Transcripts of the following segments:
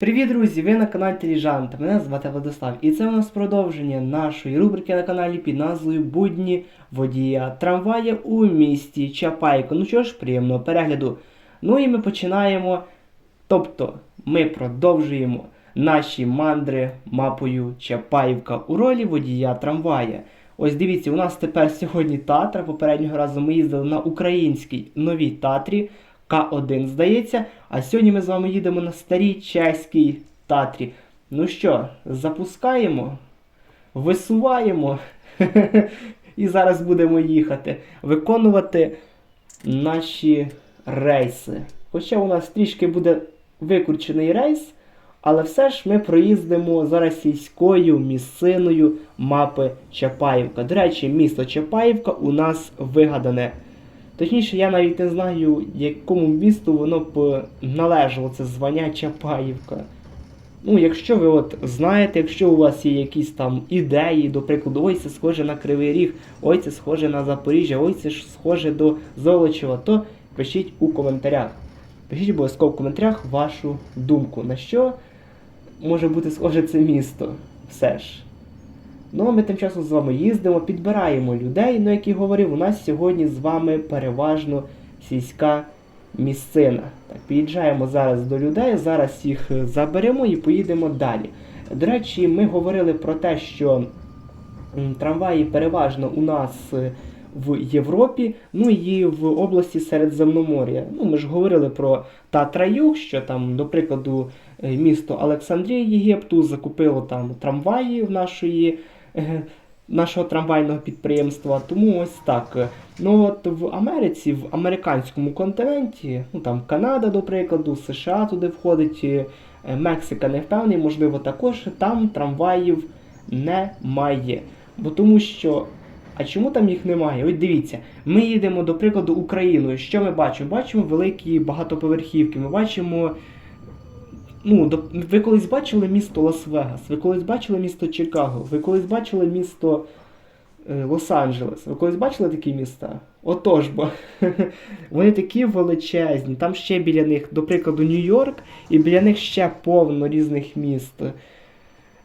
Привіт, друзі! Ви на каналі Теліжанта. Мене звати Владислав. І це у нас продовження нашої рубрики на каналі під назвою Будні водія трамвая у місті Чапайко. Ну що ж, приємного перегляду. Ну і ми починаємо. Тобто, ми продовжуємо наші мандри мапою Чапаївка у ролі водія трамвая. Ось дивіться, у нас тепер сьогодні Татра. Попереднього разу ми їздили на українській новій Татрі. К1, здається. А сьогодні ми з вами їдемо на старій чеській Татрі. Ну що, запускаємо, висуваємо. І зараз будемо їхати, виконувати наші рейси. Хоча у нас трішки буде викручений рейс, але все ж ми проїздимо зараз сільською місциною мапи Чапаївка. До речі, місто Чапаївка у нас вигадане. Точніше, я навіть не знаю, якому місту воно б належало це звання Чапаївка. Ну, якщо ви от знаєте, якщо у вас є якісь там ідеї, до прикладу, ой, це схоже на Кривий Ріг, ой, це схоже на Запоріжжя, ой, це ж схоже до Золочева, то пишіть у коментарях. Пишіть обов'язково в коментарях вашу думку, на що може бути схоже це місто. Все ж. Ну, а ми тим часом з вами їздимо, підбираємо людей, ну, як і говорив, у нас сьогодні з вами переважно сільська місцина. Так, під'їжджаємо зараз до людей, зараз їх е, заберемо і поїдемо далі. До речі, ми говорили про те, що трамваї переважно у нас е, в Європі, ну і в області Середземномор'я. Ну, ми ж говорили про Татра-Юг, що там, до прикладу, е, місто Олександрія Єгипту закупило там трамваї в нашої. Е, Нашого трамвайного підприємства, тому ось так. Ну от в Америці, в американському континенті, ну там Канада, до прикладу, США туди входить, е, Мексика не впевнений, можливо, також там трамваїв немає. Бо тому що. А чому там їх немає? Ось дивіться, ми їдемо, до прикладу, Україною. Що ми бачимо? Бачимо великі багатоповерхівки. Ми бачимо. Ну, ви колись бачили місто Лас-Вегас, ви колись бачили місто Чикаго, ви колись бачили місто е, Лос-Анджелес, ви колись бачили такі міста? Отож бо. Вони такі величезні. Там ще біля них, до прикладу, Нью-Йорк, і біля них ще повно різних міст.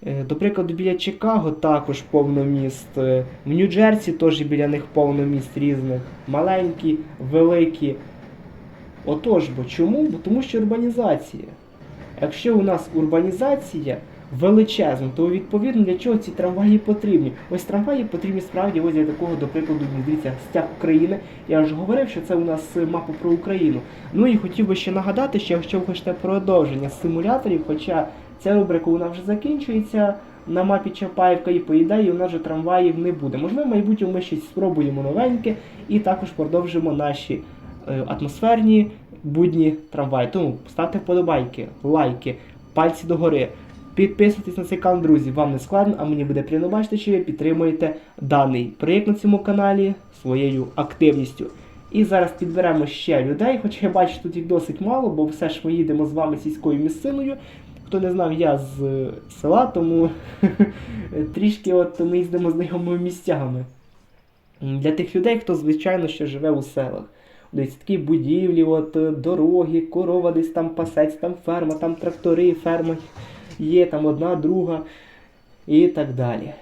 Е, До прикладу, біля Чикаго також повно міст. Е, В Нью-Джерсі теж біля них повно міст різних. Маленькі, великі. Отож бо чому? Бо тому що урбанізація. Якщо у нас урбанізація величезна, то відповідно для чого ці трамваї потрібні? Ось трамваї потрібні справді ось для такого, до прикладу, дивіться, стяг України. Я вже говорив, що це у нас е, мапа про Україну. Ну і хотів би ще нагадати, що якщо ви хочете продовження симуляторів, хоча ця рубрика вона вже закінчується на мапі Чапаївка і по ідеї у нас же трамваїв не буде. Можливо, в майбутньому ми щось спробуємо новеньке і також продовжимо наші е, атмосферні будні трамваї. Тому ставте вподобайки, лайки, пальці догори. Підписуйтесь на цей канал, друзі, вам не складно, а мені буде приємно бачити, що ви підтримуєте даний проєкт на цьому каналі своєю активністю. І зараз підберемо ще людей, хоча я бачу, тут їх досить мало, бо все ж ми їдемо з вами сільською місциною. Хто не знав, я з е, села, тому трішки от ми їздимо знайомими місцями. Для тих людей, хто, звичайно, ще живе у селах. Десь такі будівлі, от, е, дороги, корова десь там пасеться, там ферма, там трактори, ферма є, там одна, друга і так далі.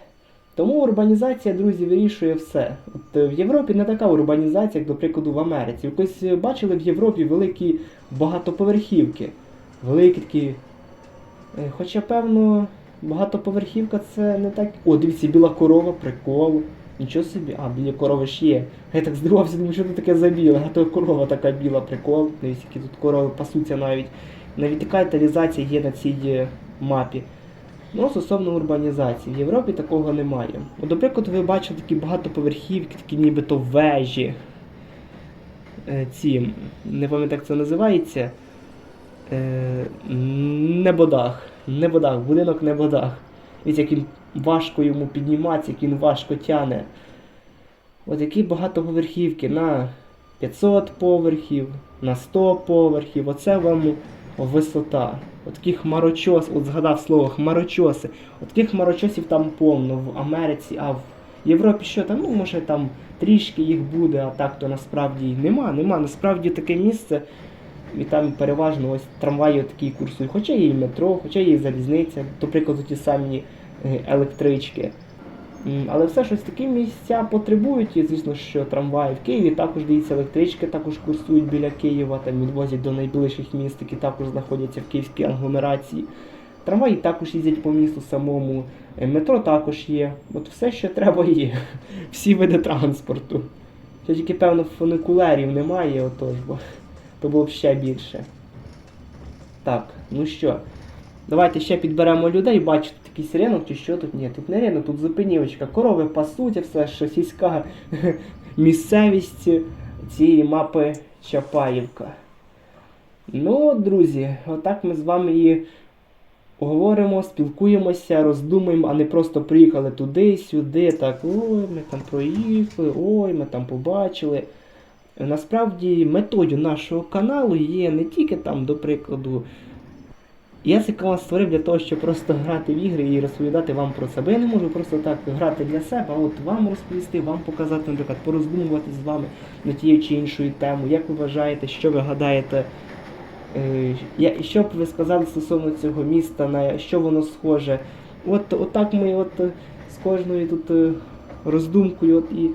Тому урбанізація, друзі, вирішує все. От е, в Європі не така урбанізація, як, до прикладу, в Америці. Ви колись е, бачили в Європі великі багатоповерхівки. Великі такі. Хоча, певно, багатоповерхівка це не так. О, дивіться, біла корова, прикол. Нічого собі, а, біля корови ж є. Я так здивувався, думаю, що це таке за біле, а то корова така біла, прикол. Дивіться, які тут корови пасуться навіть. Навіть така деталізація є на цій е, мапі. Ну, стосовно урбанізації, в Європі такого немає. От, до прикладу, ви бачите такі багатоповерхівки, такі нібито вежі. Е, ці, не пам'ятаю, як це називається. Е, небодах. Небодах, будинок небодах. Дивіться, як він важко йому підніматися, як він важко тяне. От які багатоповерхівки на 500 поверхів, на 100 поверхів. Оце вам висота. От таких хмарочос, от згадав слово хмарочоси. От таких хмарочосів там повно в Америці, а в Європі що там, ну може там трішки їх буде, а так то насправді нема. Нема. Насправді таке місце І там переважно ось трамваї такі курсують. Хоча є і метро, хоча є і залізниця, до прикладу, ті самі електрички. Але все ж ось такі місця потребують, і звісно, що трамваї в Києві також дивіться, електрички також курсують біля Києва, там відвозять до найближчих міст, які також знаходяться в київській агломерації. Трамваї також їздять по місту самому, е, метро також є. От все, що треба, є. Всі види транспорту. Ще тільки, певно, фуникулерів немає, отож, бо то було б ще більше. Так, ну що, давайте ще підберемо людей, бачите, якийсь ринок чи що тут? Ні, тут не ринок, тут зупинівочка. Корови пасуть, все, що сільська місцевість цієї мапи Чапаївка. Ну, друзі, отак ми з вами і говоримо, спілкуємося, роздумуємо, а не просто приїхали туди, сюди, так, ой, ми там проїхали, ой, ми там побачили. Насправді метою нашого каналу є не тільки там, до прикладу, я канал створив для того, щоб просто грати в ігри і розповідати вам про себе. Я не можу просто так грати для себе, а от вам розповісти, вам показати, наприклад, пороздумувати з вами на тією чи іншою тему. Як ви вважаєте, що ви гадаєте, е, що б ви сказали стосовно цього міста, на що воно схоже? От, отак ми от е, з кожною тут е, роздумкою от і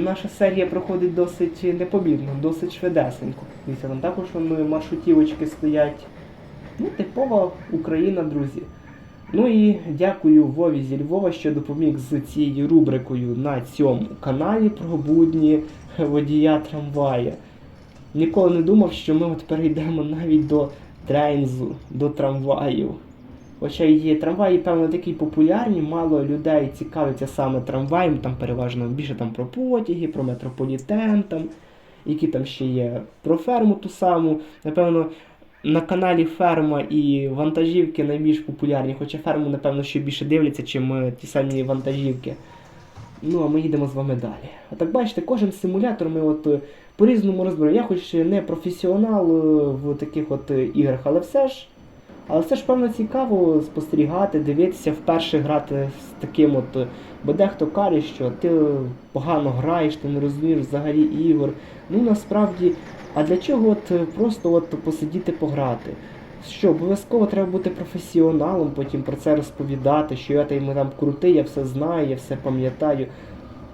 наша серія проходить досить непомітно, досить швидесенько. Там також маршрутівочки стоять. Ну, типова Україна, друзі. Ну і дякую Вові зі Львова, що допоміг з цією рубрикою на цьому каналі про будні водія трамвая. Ніколи не думав, що ми от перейдемо навіть до трензу, до трамваїв. Хоча є трамваї, певно, такі популярні, мало людей цікавиться саме трамваєм, там переважно більше там про потяги, про метрополітен, там, які там ще є, про ферму ту саму. Напевно, на каналі Ферма і вантажівки найбільш популярні, хоча ферму, напевно, ще більше дивляться, чим е, ті самі вантажівки. Ну, а ми їдемо з вами далі. А так бачите, кожен симулятор ми от е, по-різному розберемо. Я хоч не професіонал е, в таких от іграх, але все ж. Але все ж певно цікаво спостерігати, дивитися, вперше грати з таким от. е, Бо дехто каже, що ти погано граєш, ти не розумієш взагалі ігор. Ну насправді, а для чого от е, просто от посидіти пограти? Що, обов'язково треба бути професіоналом, потім про це розповідати, що я там, там крутий, я все знаю, я все пам'ятаю.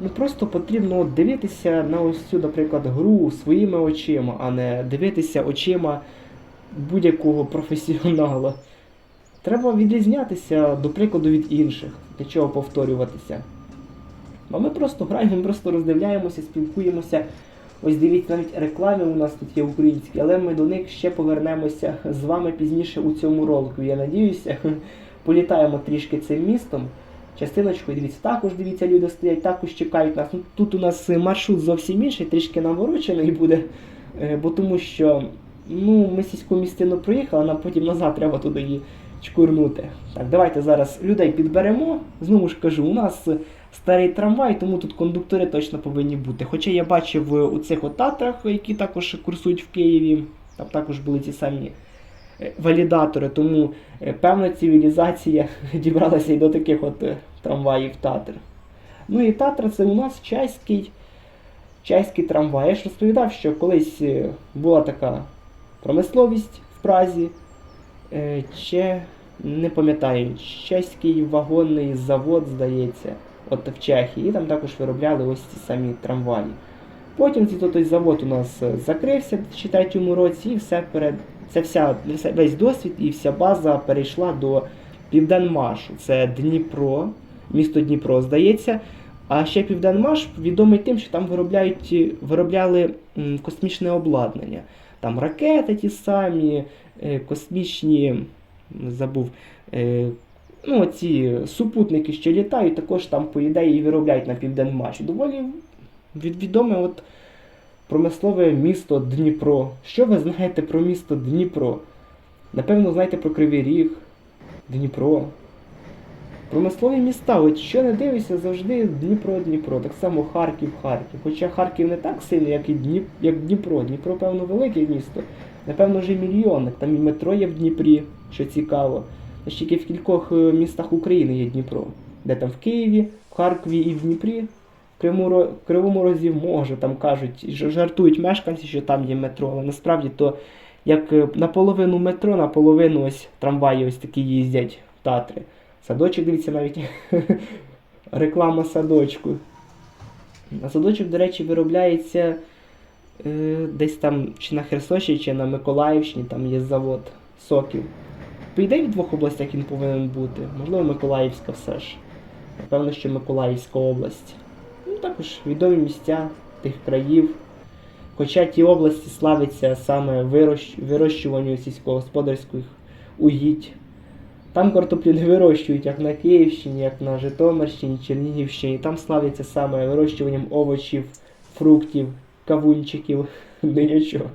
Ну просто потрібно дивитися на ось цю, наприклад, гру своїми очима, а не дивитися очима будь-якого професіонала. Треба відрізнятися, до прикладу, від інших, для чого повторюватися. А ми просто граємо, ми просто роздивляємося, спілкуємося. Ось дивіться, навіть реклами у нас тут є українські, але ми до них ще повернемося з вами пізніше у цьому ролику. Я надіюся, політаємо трішки цим містом. Частиночкою, дивіться, також дивіться, люди стоять, також чекають нас. Ну, тут у нас маршрут зовсім інший, трішки наворочений буде, е, бо тому що ну, ми сільську містину проїхали, нам потім назад треба туди її чкурнути. Так, давайте зараз людей підберемо. Знову ж кажу, у нас старий трамвай, тому тут кондуктори точно повинні бути. Хоча я бачив у цих от татрах, які також курсують в Києві, там також були ті самі е, валідатори, тому е, певна цивілізація дібралася і до таких от е, трамваїв Татр. Ну і Татра це у нас чеський, чеський трамвай. Я ж розповідав, що колись була така промисловість в Празі. Е, Ще не пам'ятаю, чеський вагонний завод, здається, от в Чехії, і там також виробляли ось ці самі трамваї. Потім цей той завод у нас е, закрився в 2003 році, і все перед це вся весь досвід і вся база перейшла до Південмашу. Це Дніпро, місто Дніпро, здається. А ще Південмаш відомий тим, що там виробляють, виробляли космічне обладнання. Там ракети ті самі, е, космічні, забув, е, ну, ці супутники, що літають, також там, по ідеї, виробляють на Південмаші. Доволі від- відоме от промислове місто Дніпро. Що ви знаєте про місто Дніпро? Напевно, знаєте про Кривий Ріг, Дніпро. Промислові міста, от що не дивишся, завжди Дніпро, Дніпро. Так само Харків, Харків. Хоча Харків не так сильний, як і Дніп, як Дніпро. Дніпро, певно, велике місто. Напевно, вже мільйонник. Там і метро є в Дніпрі, що цікаво. Ще тільки в кількох е, містах України є Дніпро. Де там в Києві, в Харкові і в Дніпрі. в Кривому, Розі може, там кажуть, жартують мешканці, що там є метро, але насправді то як е, наполовину метро, наполовину ось трамваї ось такі їздять в Татри. Садочок, дивіться, навіть реклама садочку. А садочок, до речі, виробляється е, десь там чи на Херсонщині, чи на Миколаївщині, там є завод соків. По ідеї в двох областях він повинен бути. Можливо, Миколаївська все ж. Напевно, що Миколаївська область. Ну, також відомі місця тих країв. Хоча ті області славляться саме вирощ... вирощуванню сільськогосподарських угідь. Там картоплю не вирощують, як на Київщині, як на Житомирщині, Чернігівщині. Там славляться саме вирощуванням овочів, фруктів, кавунчиків, динячок.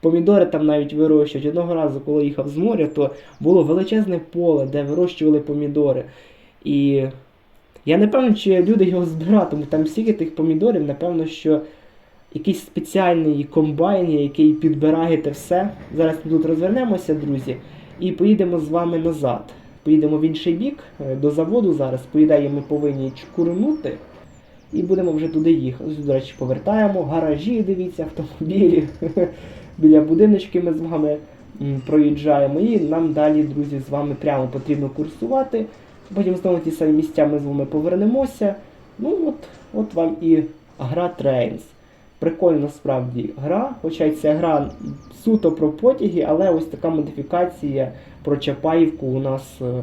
Помідори там навіть вирощують. Одного разу, коли їхав з моря, то було величезне поле, де вирощували помідори. І я не певен, чи люди його збиратимуть. Там стільки тих помідорів, напевно, що якийсь спеціальний комбайн, який підбирає те все. Зараз ми тут розвернемося, друзі, і поїдемо з вами назад. Поїдемо в інший бік, е, до заводу зараз. По ідеї ми повинні чкурнути. І будемо вже туди їхати. Ось, до речі, повертаємо. Гаражі, дивіться, автомобілі. Біля будиночки ми з вами проїжджаємо. І нам далі, друзі, з вами прямо потрібно курсувати. Потім знову ті самі місця ми з вами повернемося. Ну от, от вам і гра Trains. Прикольна насправді гра, хоча й ця гра суто про потяги, але ось така модифікація про Чапаївку у нас е,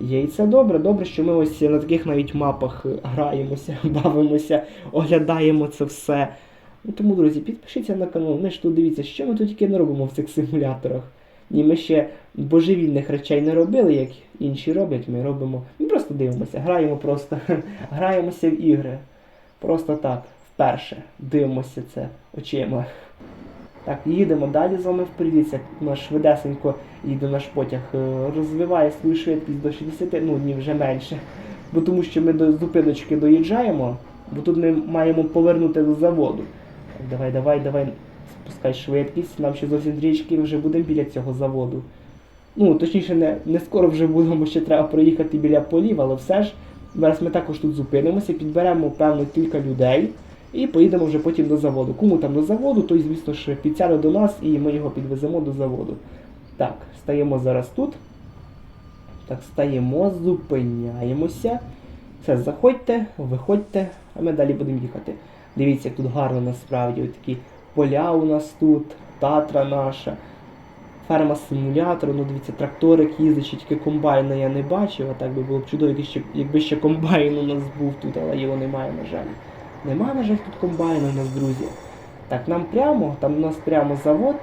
є. І це добре, добре, що ми ось на таких навіть мапах граємося, бавимося, оглядаємо це все. Ну, тому, друзі, підпишіться на канал. Ми ж тут дивіться, що ми тут тільки не робимо в цих симуляторах. Ні, ми ще божевільних речей не робили, як інші роблять. Ми робимо. Ми просто дивимося, граємо просто, граємося в ігри. Просто так, вперше. Дивимося це очима. Так, їдемо далі з вами вперед. Це наш швидесенько їде наш потяг. е, Розвиває свою швидкість до 60, ну ні, вже менше. Бо тому що ми до зупиночки доїжджаємо, бо тут ми маємо повернути до заводу. Так, давай, давай, давай, спускай швидкість. Нам ще зовсім трішки вже будемо біля цього заводу. Ну, точніше, не, не скоро вже будемо, ще треба проїхати біля полів, але все ж зараз ми також тут зупинимося, підберемо певно кілька людей і поїдемо вже потім до заводу. Кому там до заводу, той, звісно ж, підсяде до нас і ми його підвеземо до заводу. Так, стаємо зараз тут. Так, стаємо, зупиняємося. Все, заходьте, виходьте, а ми далі будемо їхати. Дивіться, як тут гарно насправді. Ось такі поля у нас тут, татра наша. Ферма симулятор, ну дивіться, тракторик їздить, ще тільки комбайна я не бачив, а так би було б чудово, якби ще комбайн у нас був тут, але його немає, на жаль. Немає, на жаль, тут комбайну у нас, друзі. Так, нам прямо, там у нас прямо завод,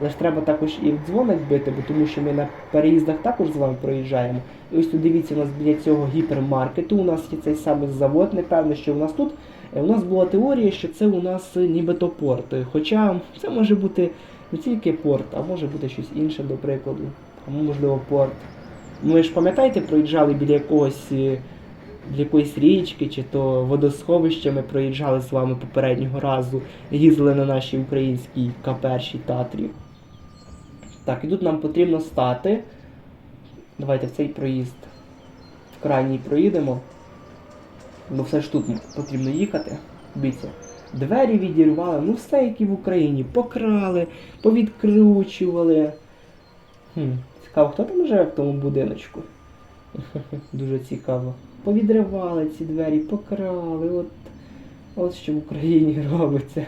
але ж треба також і в дзвоник бити, бо тому що ми на переїздах також з вами проїжджаємо. І ось тут дивіться, у нас біля цього гіпермаркету у нас є цей самий завод, непевно, що у нас тут. Е, У нас була теорія, що це у нас е, нібито порт. Е, Хоча це може бути не тільки порт, а може бути щось інше, до прикладу. Тому, можливо, порт. Ми ж пам'ятаєте, проїжджали біля якогось якоїсь річки чи то водосховища ми проїжджали з вами попереднього разу, їздили на нашій українській К1 Татрі. Так, і тут нам потрібно стати. Давайте в цей проїзд. В крайній проїдемо. Бо все ж тут потрібно їхати. Дивіться. Двері відірвали, ну все, як і в Україні. Покрали, повідкручували. Хм, цікаво, хто там живе в тому будиночку? Дуже цікаво. Повідривали ці двері, покрали. От, от що в Україні робиться.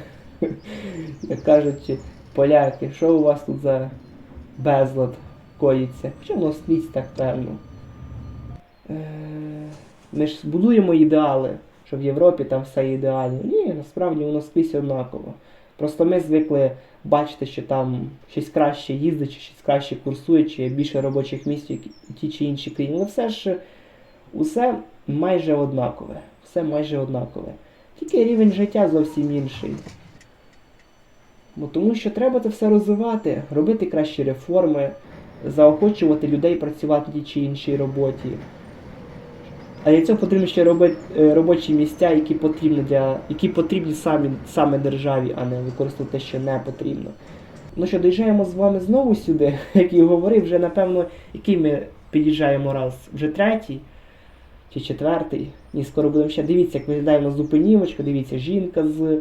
Як кажуть поляки, що у вас тут за безлад коїться? Хоча воно скрізь так певно. Е, Ми ж будуємо ідеали, що в Європі там все ідеально. Ні, насправді воно скрізь однаково. Просто ми звикли бачити, що там щось краще їздить, чи щось краще курсує, чи більше робочих місць в ті чи інші країни. Але все ж усе майже однакове. Все майже однакове. Тільки рівень життя зовсім інший. Бо тому що треба це все розвивати, робити кращі реформи, заохочувати людей працювати в тій чи іншій роботі. А для цього потрібно ще робити е, робочі місця, які потрібні для які потрібні самі, саме державі, а не використовувати те, що не потрібно. Ну що, доїжджаємо з вами знову сюди, як і говорив, вже напевно, який ми під'їжджаємо раз, вже третій. Чи четвертий. Ні, скоро будемо ще. Дивіться, як виглядає в нас зупинівочка, дивіться, жінка з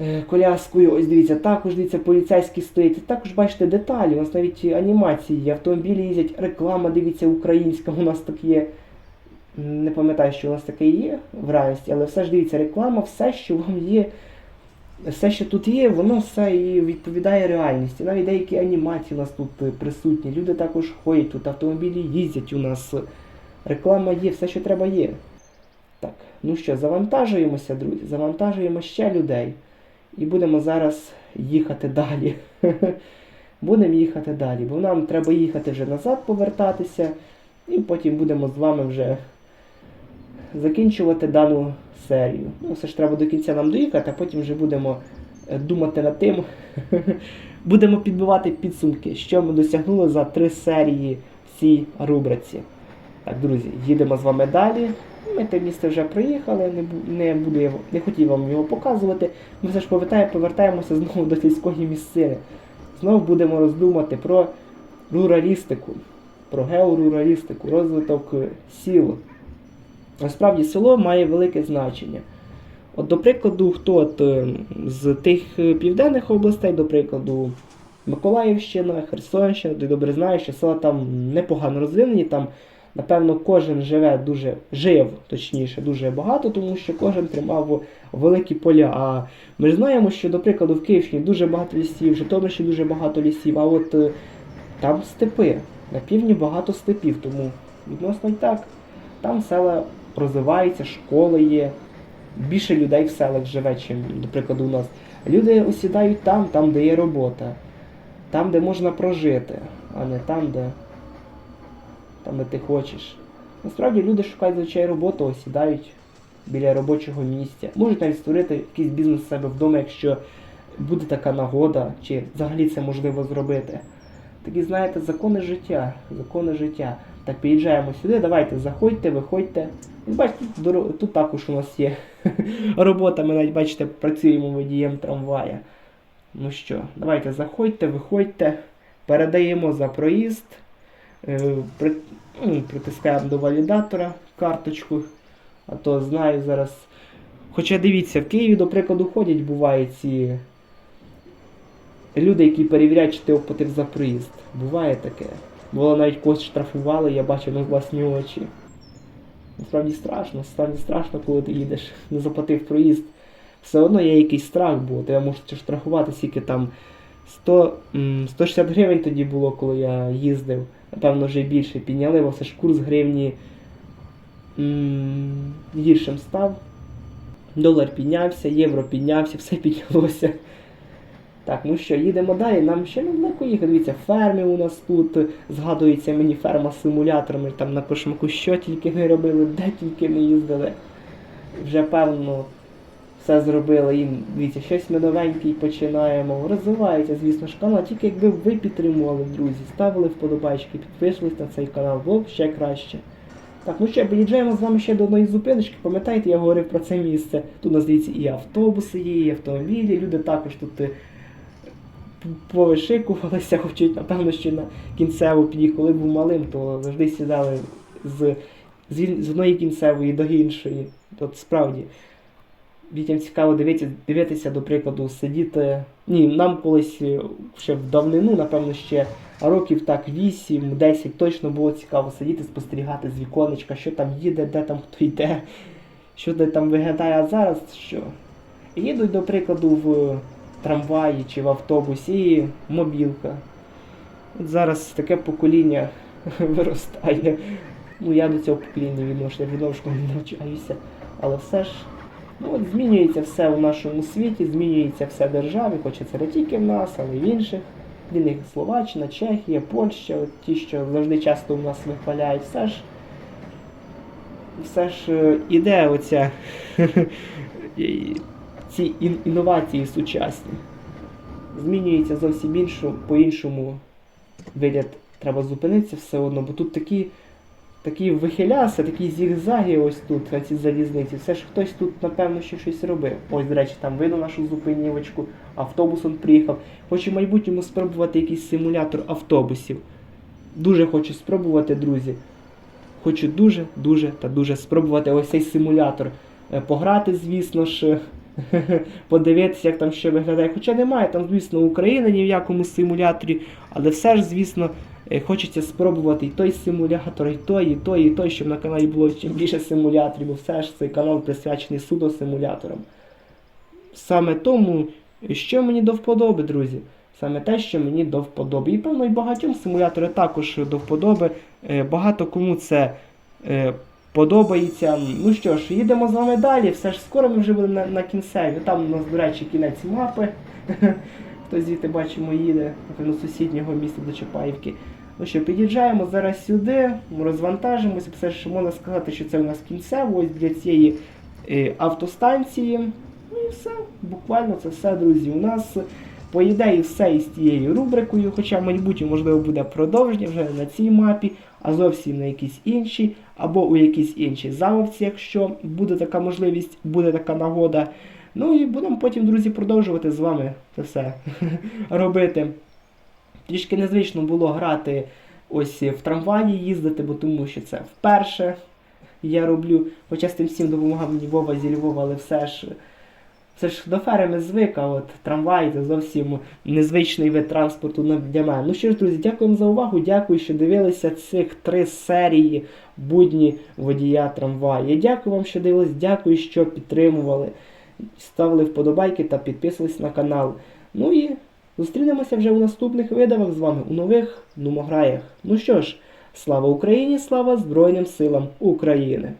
е, коляскою. Ось дивіться, також дивіться, поліцейський стоїть. І також бачите деталі, у нас навіть анімації автомобілі їздять, реклама, дивіться, українська у нас так є. Не пам'ятаю, що у нас таке є в реальності, але все ж дивіться, реклама, все, що вам є, все, що тут є, воно все і відповідає реальності. Навіть деякі анімації у нас тут присутні. Люди також ходять тут, автомобілі їздять у нас. Реклама є, все, що треба є. Так, ну що, завантажуємося, друзі, завантажуємо ще людей. І будемо зараз їхати далі. будемо їхати далі, бо нам треба їхати вже назад, повертатися, і потім будемо з вами вже закінчувати дану серію. Ну, все ж треба до кінця нам доїхати, а потім вже будемо е, думати над тим. будемо підбивати підсумки, що ми досягнули за три серії в цій рубриці. Так, друзі, їдемо з вами далі. Ми те місце вже проїхали, не, не, буду не хотів вам його показувати. Ми все ж повертаємо, повертаємося знову до сільської місцини. Знову будемо роздумати про руралістику, про георуралістику, розвиток е, сіл. Насправді село має велике значення. От, до прикладу, хто от, е, з тих е, південних областей, до прикладу, Миколаївщина, Херсонщина, ти добре знаєш, що села там непогано розвинені, там, напевно, кожен живе дуже, жив, точніше, дуже багато, тому що кожен тримав великі поля. А ми ж знаємо, що, до прикладу, в Київщині дуже багато лісів, в Житомирщині дуже багато лісів, а от е, там степи. На півдні багато степів, тому відносно й так. Там села розвиваються, школи є. Більше людей в селах живе, чим, до прикладу, у нас. Люди осідають там, там, де є робота, там, де можна прожити, а не там, де, там, де ти хочеш. Насправді люди шукають звичайно роботу, осідають біля робочого місця. Можуть навіть створити якийсь бізнес в себе вдома, якщо буде така нагода, чи взагалі це можливо зробити. Такі, знаєте, закони життя, закони життя. Так, під'їжджаємо сюди, давайте, заходьте, виходьте. І бачите, тут, тут також у нас є робота, ми навіть бачите, працюємо водієм трамвая. Ну що, давайте заходьте, виходьте, передаємо за проїзд, притискаємо до валідатора карточку, а то знаю зараз. Хоча дивіться, в Києві, до прикладу, ходять, буває ці люди, які перевіряють, чи ти оплатив за проїзд. Буває таке. Було навіть когось штрафували, я бачив на власні очі. Насправді страшно, насправді страшно, коли ти їдеш, не заплатив проїзд. Все одно є якийсь страх, бо тебе можуть штрафувати, скільки там 100, 160 гривень тоді було, коли я їздив. Напевно, вже більше підняли, бо все ж курс гривні гіршим став. Долар піднявся, євро піднявся, все піднялося. Так, ну що, їдемо далі. Нам ще недалеко їхати. Дивіться, ферми у нас тут. Згадується мені ферма з симуляторами, там на кошмаку що тільки не робили, де тільки не їздили. Вже певно все зробили. І дивіться, щось ми новеньке починаємо. Розвивається, звісно ж, канал. Тільки якби ви підтримували, друзі, ставили вподобайки, підписувались на цей канал, було б ще краще. Так, ну що, під'їжджаємо з вами ще до одної зупиночки. Пам'ятаєте, я говорив про це місце. Тут у нас дивіться і автобуси є, і автомобілі. Люди також тут е, повишикувалися, хочуть, напевно, що на кінцеву піді, коли був малим, то завжди сідали з, з, з одної кінцевої до іншої. От справді. Дітям цікаво дивитися, дивитися, до прикладу, сидіти. Ні, нам колись е, ще в давнину, напевно, ще років так 8-10 точно було цікаво сидіти, спостерігати з віконечка, що там їде, де там хто йде, що де там виглядає, а зараз що? Їдуть, до прикладу, в трамваї чи в автобусі і мобілка. От зараз таке покоління виростає. Ну, я до цього покоління відношу, я відносно не навчаюся. Але все ж, ну, от змінюється все у нашому світі, змінюється все в державі, хоча це не тільки в нас, але й в інших. Від них Словаччина, Чехія, Польща, от ті, що завжди часто у нас вихваляють, все ж все ж е, іде оця ці ін- інновації сучасні. Змінюється зовсім іншу, по-іншому вигляд треба зупинитися все одно, бо тут такі, такі вихиляси, такі зігзаги ось тут на цій залізниці. Все ж хтось тут, напевно, ще щось робив. Ось, до речі, там видно нашу зупинівочку, автобус он приїхав. Хочу в майбутньому спробувати якийсь симулятор автобусів. Дуже хочу спробувати, друзі. хочу дуже, дуже та дуже спробувати ось цей симулятор е, пограти, звісно ж. Подивитися, як там ще виглядає. Хоча немає там, звісно, України ні в якому симуляторі, але все ж, звісно, хочеться спробувати і той симулятор, і той, і той, і той, щоб на каналі було чим більше симуляторів, бо все ж цей канал присвячений суто симуляторам. Саме тому, що мені до вподоби, друзі. Саме те, що мені до вподоби. І певно, і багатьом симулятори також до вподоби. Е, Багато кому це е, подобається. Ну що ж, їдемо з вами далі. Все ж скоро ми вже будемо на, на кінцеві. Там у нас, до речі, кінець мапи. Хто звідти бачимо їде, напевно, з сусіднього міста до Чапаївки. Ну що, під'їжджаємо зараз сюди, розвантажимося. Все ж можна сказати, що це у нас кінцево, ось для цієї е, автостанції. Ну і все, буквально це все, друзі. У нас по ідеї все із тією рубрикою, хоча в можливо, буде продовження вже на цій мапі, а зовсім на якійсь іншій, або у якійсь іншій замовці, якщо буде така можливість, буде така нагода. Ну і будемо потім, друзі, продовжувати з вами це все робити. Трішки незвично було грати ось в трамваї їздити, бо тому що це вперше я роблю. Хоча з тим всім допомагав мені Вова зі Львова, але все ж. Це ж до ферми звик, а от трамвай це зовсім незвичний вид транспорту для мене. Ну що ж, друзі, дякуємо за увагу. Дякую, що дивилися цих три серії будні водія трамвая. Дякую вам, що дивились, дякую, що підтримували, ставили вподобайки та підписувались на канал. Ну і зустрінемося вже у наступних видавах з вами у нових нумограях. Ну що ж, слава Україні, слава Збройним силам України!